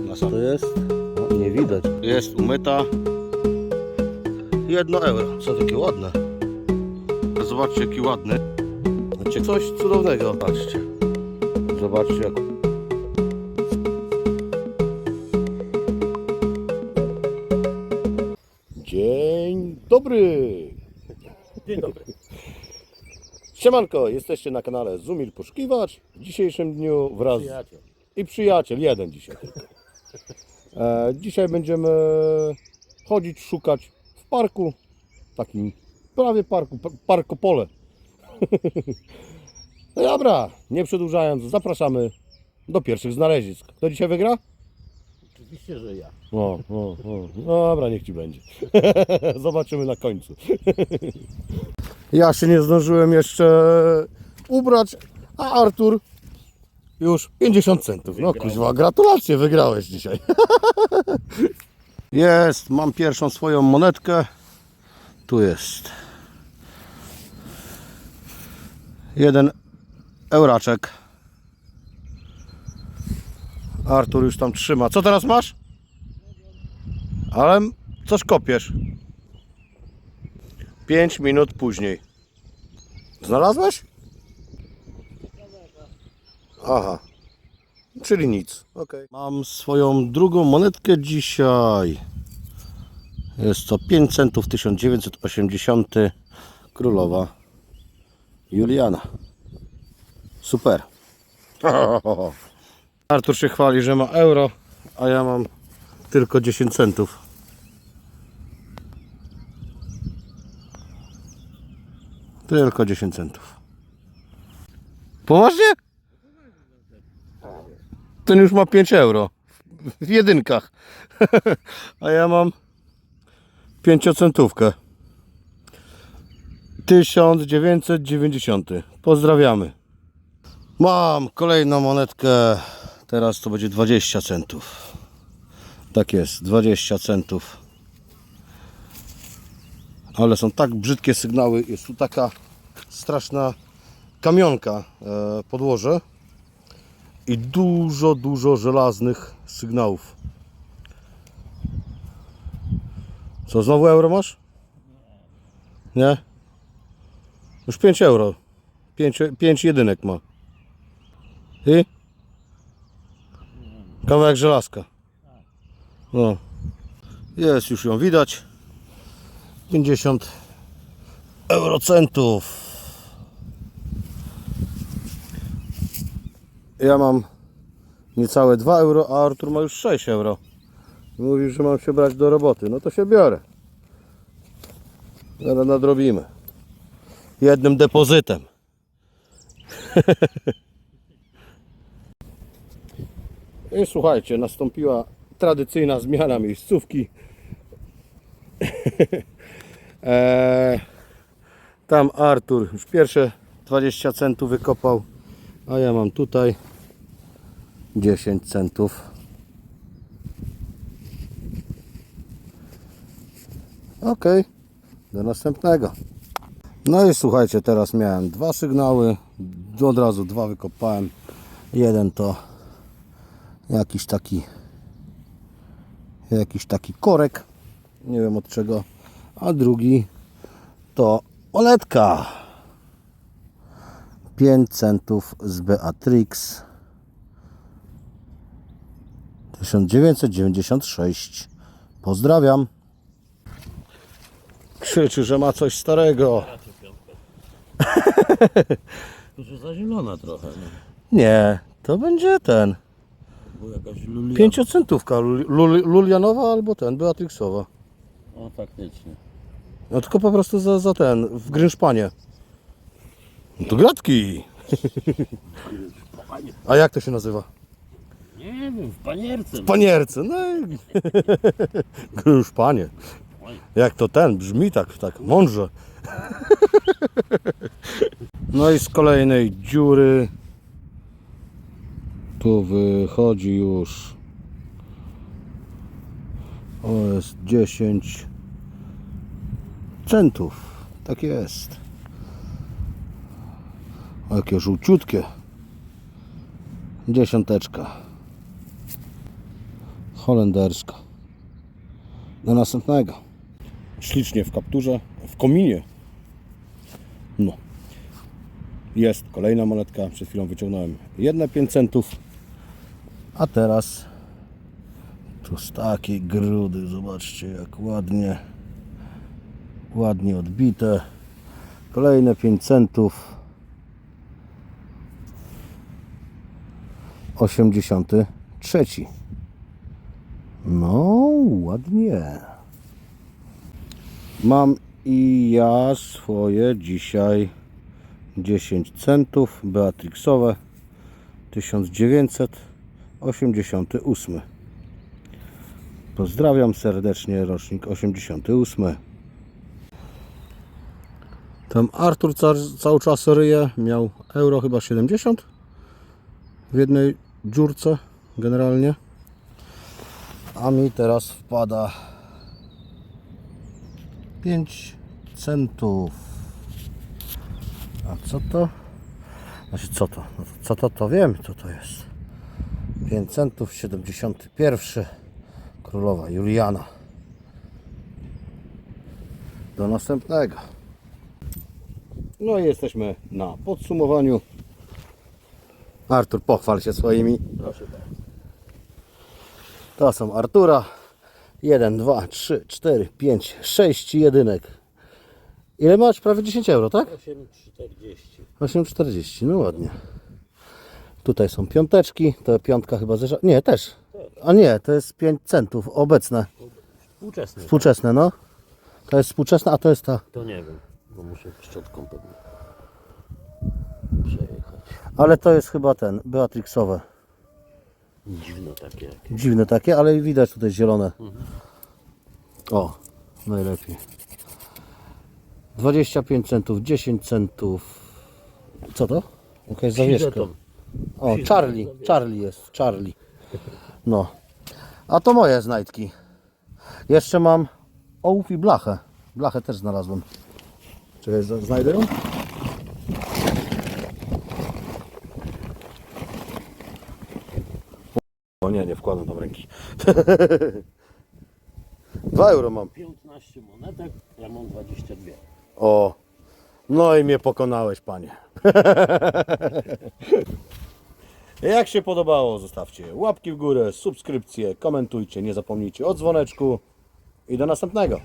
Masa to jest? O, nie widać. Jest umyta. Jedno euro. Co takie ładne. Zobaczcie jaki ładny. Znaczy coś cudownego. Patrzcie. Zobaczcie jak Dzień dobry. Dzień dobry. Siemanko, jesteście na kanale Zumil Poszukiwacz. W dzisiejszym dniu wraz Przyjaciel. i przyjaciel, jeden dzisiaj tylko. E, dzisiaj będziemy chodzić, szukać w parku, takim prawie parku, pa- parkopole. no dobra, nie przedłużając, zapraszamy do pierwszych znalezisk. Kto dzisiaj wygra? Oczywiście, że ja. O, o, o. Dobra, niech ci będzie. Zobaczymy na końcu. ja się nie zdążyłem jeszcze ubrać, a Artur już 50 centów. No kuźwa, gratulacje, wygrałeś dzisiaj. jest, mam pierwszą swoją monetkę. Tu jest. Jeden euraczek. Artur już tam trzyma. Co teraz masz? Ale coś kopiesz. 5 minut później. Znalazłeś? Aha. Czyli nic. Okay. Mam swoją drugą monetkę dzisiaj. Jest to 5 centów 1980 Królowa Juliana. Super. Artur się chwali, że ma euro, a ja mam tylko 10 centów. Tylko 10 centów. Poważnie? Ten już ma 5 euro. W jedynkach. A ja mam 5-centówkę. 1990. Pozdrawiamy. Mam kolejną monetkę. Teraz to będzie 20 centów. Tak jest, 20 centów. Ale są tak brzydkie sygnały. Jest tu taka straszna kamionka e, podłoże i dużo, dużo żelaznych sygnałów. Co, znowu euro masz? Nie? Już 5 euro. 5, 5 jedynek ma. I? Kawałek żelazka. No. Jest, już ją widać. 50 eurocentów. Ja mam niecałe 2 euro, a Artur ma już 6 euro. Mówi, że mam się brać do roboty. No to się biorę. Zaraz nadrobimy. Jednym depozytem. I słuchajcie, nastąpiła tradycyjna zmiana miejscówki. Eee, tam Artur już pierwsze 20 centów wykopał, a ja mam tutaj 10 centów. Ok, do następnego. No i słuchajcie, teraz miałem dwa sygnały, od razu dwa wykopałem. Jeden to jakiś taki jakiś taki korek nie wiem od czego a drugi to monetka 5 centów z Beatrix 1996 pozdrawiam krzyczy, że ma coś starego To za zielona trochę. No. nie, to będzie ten Bo jakaś lulia. Pięciocentówka lul- lul- Lulianowa albo ten, Beatrixowa. O, faktycznie. No tylko po prostu za, za ten, w Grynszpanie. No to gratki. A jak to się nazywa? Nie wiem, w panierce. Panierce, no i... Grynszpanie. Jak to ten, brzmi tak, tak mądrze. No i z kolejnej dziury tu wychodzi już o jest 10 centów. Tak jest. O, jakie żółciutkie. Dziesiąteczka. Holenderska. Do następnego. Ślicznie w kapturze, w kominie. No. Jest kolejna monetka. Przed chwilą wyciągnąłem jedne 5 centów. A teraz tu z takiej grudy. Zobaczcie jak ładnie. Ładnie odbite. Kolejne 5 centów. 83. No, ładnie. Mam i ja swoje dzisiaj 10 centów Beatrixowe 1988. Pozdrawiam serdecznie, rocznik 88. Tam Artur ca cały czas ryje, miał euro chyba 70 w jednej dziurce generalnie. A mi teraz wpada 5 centów. A co to? Znaczy co to? No to co to to wiem co to jest. 5 centów 71 Królowa Juliana. Do następnego. No i jesteśmy na podsumowaniu. Artur, pochwal się swoimi. Proszę bardzo. To są Artura. 1, 2, 3, 4, 5, 6 jedynek. Ile masz? Prawie 10 euro, tak? 8,40. 8,40, no ładnie. Tutaj są piąteczki, to piątka chyba zeszła. Nie, też. A nie, to jest 5 centów obecne, Współczesny. współczesne, no. To jest współczesna, a to jest ta. To nie wiem, bo muszę szczotką pewnie przejechać. Ale to jest chyba ten, Beatrixowe. Dziwne takie jak. Dziwne takie, ale widać tutaj zielone. O, najlepiej. 25 centów, 10 centów. Co to? Jakaś zawieszka. O, Charlie, Charlie jest, Charlie. No. A to moje znajdki. Jeszcze mam ołów i blachę. Blachę też znalazłem. Czekaj, znajdę ją? Nie, nie wkładam tam ręki. 2 euro mam. 15 monetek, ja mam 22. O, no i mnie pokonałeś, panie. Jak się podobało, zostawcie łapki w górę, subskrypcje, komentujcie, nie zapomnijcie o dzwoneczku i do następnego.